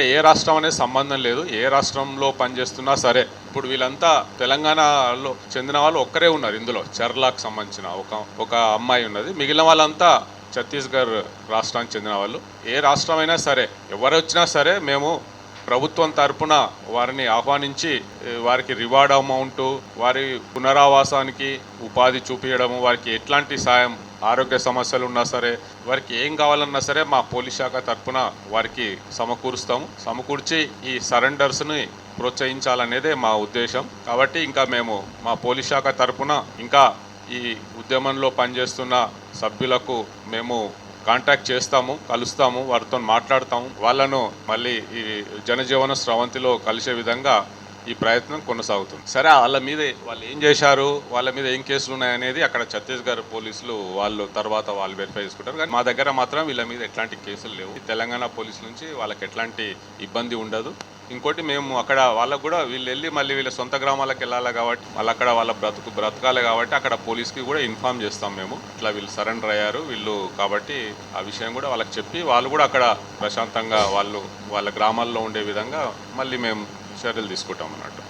ఏ రాష్ట్రం అనేది సంబంధం లేదు. ఏ రాష్ట్రంలో పనిచేస్తున్నా సరే ఇప్పుడు వీళ్ళంతా తెలంగాణలో చెందిన వాళ్ళు ఒక్కరే ఉన్నారు ఇందులో. చర్లాకు సంబంధించిన ఒక ఒక అమ్మాయి ఉన్నది. మిగిలిన వాళ్ళంతా ఛత్తీస్గఢ్ రాష్ట్రానికి చెందిన వాళ్ళు. ఏ రాష్ట్రమైనా సరే ఎవరు వచ్చినా సరే మేము ప్రభుత్వం తరపున వారిని ఆహ్వానించి వారికి రివార్డ్ అమౌంట్ వారి పునరావాసానికి ఉపాధి చూపించడము వారికి ఎట్లాంటి సాయం ఆరోగ్య సమస్యలు ఉన్నా సరే వారికి ఏం కావాలన్నా సరే మా పోలీస్ శాఖ తరపున వారికి సమకూరుస్తాము సమకూర్చి ఈ సరెండర్స్ని ప్రోత్సహించాలనేదే మా ఉద్దేశం. కాబట్టి ఇంకా మేము మా పోలీస్ శాఖ తరపున ఇంకా ఈ ఉద్యమంలో పనిచేస్తున్న సభ్యులకు మేము కాంటాక్ట్ చేస్తాము కలుస్తాము వారితో మాట్లాడతాము. వాళ్ళను మళ్ళీ ఈ జనజీవన స్రవంతిలో కలిసే విధంగా ఈ ప్రయత్నం కొనసాగుతుంది. సరే వాళ్ళ మీద వాళ్ళు ఏం చేశారు వాళ్ళ మీద ఏం కేసులు ఉన్నాయనేది అక్కడ ఛత్తీస్గఢ్ పోలీసులు వాళ్ళు తర్వాత వాళ్ళు వెరిఫై చేసుకుంటారు. కానీ మా దగ్గర మాత్రం వీళ్ళ మీద ఎట్లాంటి కేసులు లేవు. తెలంగాణ పోలీసు నుంచి వాళ్ళకి ఎట్లాంటి ఇబ్బంది ఉండదు. ఇంకోటి మేము అక్కడ వాళ్ళకు కూడా వీళ్ళు వెళ్ళి మళ్ళీ వీళ్ళ సొంత గ్రామాలకు వెళ్ళాలి కాబట్టి వాళ్ళు అక్కడ వాళ్ళ బ్రతుకు బ్రతకాలి కాబట్టి అక్కడ పోలీస్కి కూడా ఇన్ఫామ్ చేస్తాం మేము. ఇట్లా వీళ్ళు సరెండర్ అయ్యారు వీళ్ళు కాబట్టి ఆ విషయం కూడా వాళ్ళకి చెప్పి వాళ్ళు కూడా అక్కడ ప్రశాంతంగా వాళ్ళు వాళ్ళ గ్రామాల్లో ఉండే విధంగా మళ్ళీ మేము చర్యలు తీసుకుంటాం అన్నట్టు.